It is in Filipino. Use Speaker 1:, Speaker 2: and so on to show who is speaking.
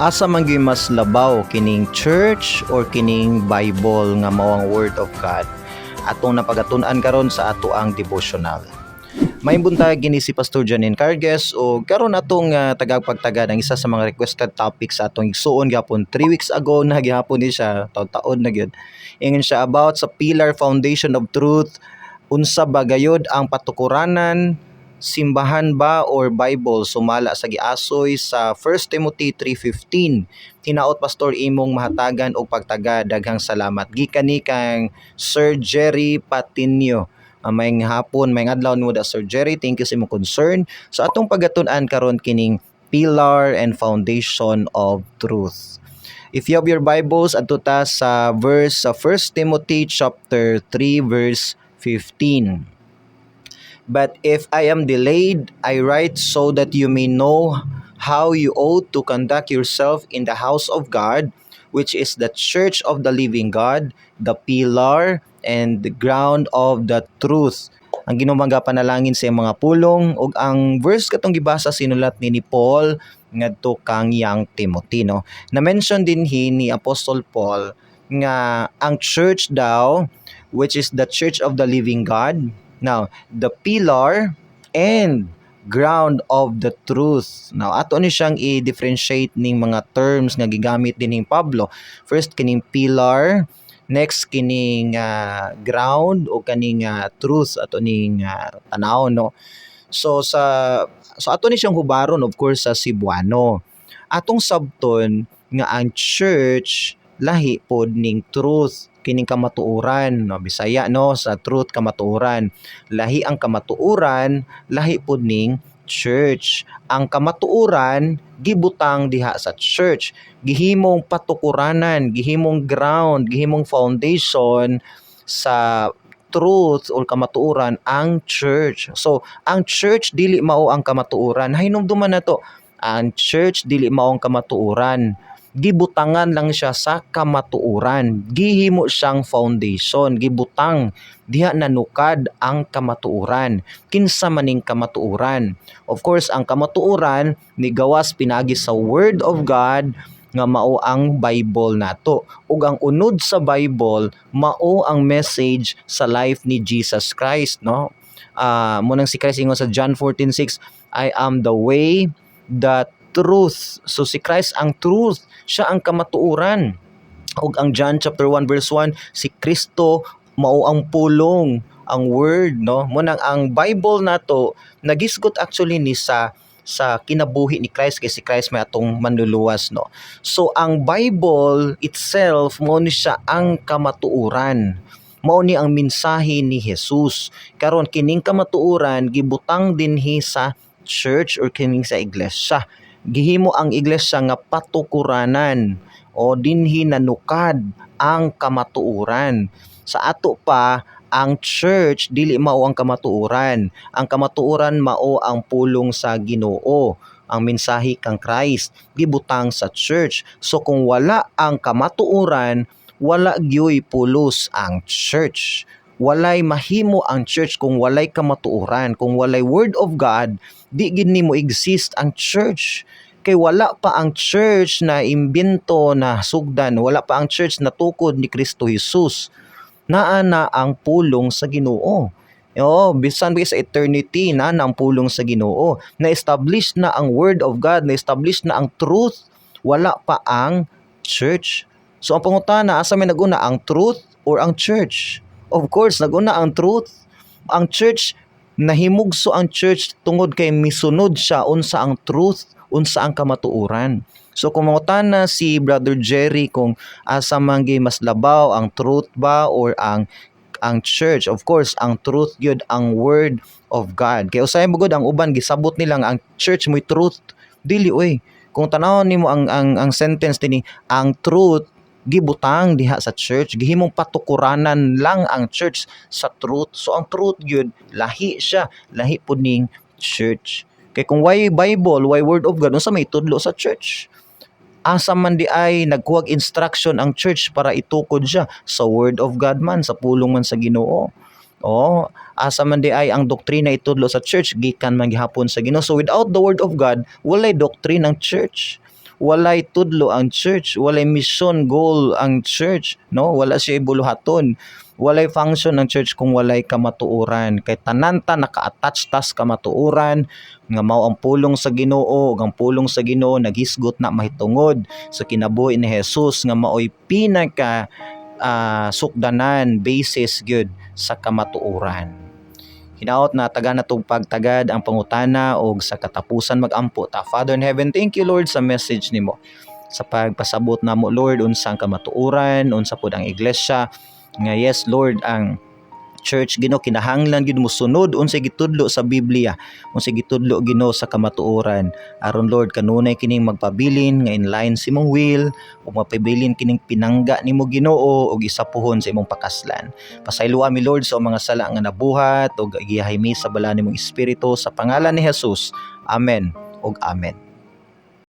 Speaker 1: asa man gyud mas labaw kining church or kining Bible nga mao ang word of God atong napagatun-an karon sa ato ang devotional. May buntag gini si Pastor Janin Carges o karon atong uh, tagapagtagad ang isa sa mga requested topics sa atong igsuon gapon 3 weeks ago na gihapon ni siya taon-taon na gyud. Ingon siya about sa pillar foundation of truth unsa ba gayod ang patukuranan simbahan ba or Bible sumala sa giasoy sa 1 Timothy 3:15 tinaot pastor imong mahatagan og pagtaga daghang salamat. Gikan ni kang Sir Jerry Patinio. Uh, may hapon may adlaw nimo da Sir Jerry. Thank you sa imong concern so atong pagatun-an karon kining pillar and foundation of truth. If you have your Bibles, adto ta sa verse sa 1 Timothy chapter 3 verse 15. But if I am delayed, I write so that you may know how you ought to conduct yourself in the house of God, which is the church of the living God, the pillar and the ground of the truth. Ang ginumaga panalangin sa mga pulong ug ang verse katong gibasa sinulat ni, ni Paul ngadto kang yang Timothy no. Na-mention din hi ni Apostle Paul nga ang church daw which is the church of the living God Now, the pillar and ground of the truth. Now, ato ni siyang i-differentiate ning mga terms nga gigamit din ning Pablo. First, kining pillar, next kining uh, ground o kaning uh, truth ato ning uh, tanaw no. So sa so ato ni siyang hubaron of course sa Cebuano. Atong sabton nga ang church lahi pod ning truth kining kamatuoran no? Bisaya no? Sa truth kamatuoran lahi ang kamatuoran lahi pud ning church. Ang kamatuoran gibutang diha sa church. Gihimong patukuranan gihimong ground gihimong foundation sa truth o kamatuoran ang church. So ang church dili mao ang kamatuoran hinumduman na to ang church dili mao ang kamatuoran gibutangan lang siya sa kamatuuran. Gihimo siyang foundation, gibutang diha nanukad ang kamatuuran. Kinsa maning kamatuuran? Of course, ang kamatuuran ni gawas pinagi sa Word of God nga mao ang Bible nato ug ang unod sa Bible mao ang message sa life ni Jesus Christ no uh, mo nang si Christ ingon sa John 14:6 I am the way the truth. So si Christ ang truth, siya ang kamatuuran. Ug ang John chapter 1 verse 1, si Kristo mao ang pulong, ang word, no? Mo nang ang Bible nato nagisgot actually ni sa sa kinabuhi ni Christ kay si Christ may atong manluluwas no. So ang Bible itself mo ni siya ang kamatuuran. Mao ni ang mensahe ni Jesus. Karon kining kamatuuran gibutang dinhi sa church or kining sa iglesia. Gihimo ang iglesia nga patukuranan o dinhi nanukad ang kamatuuran. Sa ato pa ang church dili mao ang kamatuuran. Ang kamatuuran mao ang pulong sa Ginoo ang mensahe kang Christ gibutang sa church. So kung wala ang kamatuuran wala gyoy pulos ang church walay mahimo ang church kung walay kamatuuran kung walay word of God di gid nimo exist ang church kay wala pa ang church na imbento na sugdan wala pa ang church na tukod ni Kristo Jesus naa na ang pulong sa Ginoo Oh, bisan sa eternity na ang pulong sa Ginoo. Na-establish na ang word of God, na-establish na ang truth. Wala pa ang church. So ang pangutana, asa may naguna ang truth or ang church? Of course, naguna ang truth. Ang church nahimugso ang church tungod kay misunod siya unsa ang truth unsa ang kamatuoran So kung na si Brother Jerry kung asa man mas labaw ang truth ba or ang ang church. Of course ang truth gyud ang word of God. Kay usay bugod ang uban gisabot nila ang church mo'y truth. Dili oy kung tanawon nimo ang ang ang sentence dinhi ang truth gibutang diha sa church. Gihimong patukuranan lang ang church sa truth. So ang truth gyud lahi siya. Lahi pud ning church. Kay kung why bible why word of god unsa may tudlo sa church? Asa man di ay nagkuwag instruction ang church para itukod siya sa word of god man sa pulong man sa Ginoo. Oh, asa man di ay ang doktrina itudlo sa church gikan man gihapon sa Ginoo. So without the word of God, walay doctrine ang church walay tudlo ang church, walay mission goal ang church, no? Wala siya ibuluhaton. Walay function ng church kung walay kamatuoran. Kay tananta naka-attach tas kamatuoran nga mao ang pulong sa Ginoo, ang pulong sa Ginoo naghisgot na mahitungod sa kinabuhi ni Jesus nga maoy pinaka ah, sukdanan basis gyud sa kamatuoran. Hinaot na taga na pagtagad ang pangutana og sa katapusan magampo ta. Father in heaven, thank you Lord sa message nimo. Sa pagpasabot namo Lord unsang kamatuoran, unsa pud ang iglesia nga yes Lord ang church Ginoo kinahanglan gid mo sunod unsay gitudlo sa Biblia unsay gitudlo Ginoo sa kamatuoran. Aron Lord kanunay kining magpabilin nga in line sa imong will ug mapabilin kining pinangga nimo Ginoo ug isapuhon sa imong pakaslan. Pasayloa mi Lord sa mga sala nga nabuhat ug igihaymi sa bala nimong espiritu sa pangalan ni Jesus. Amen ug amen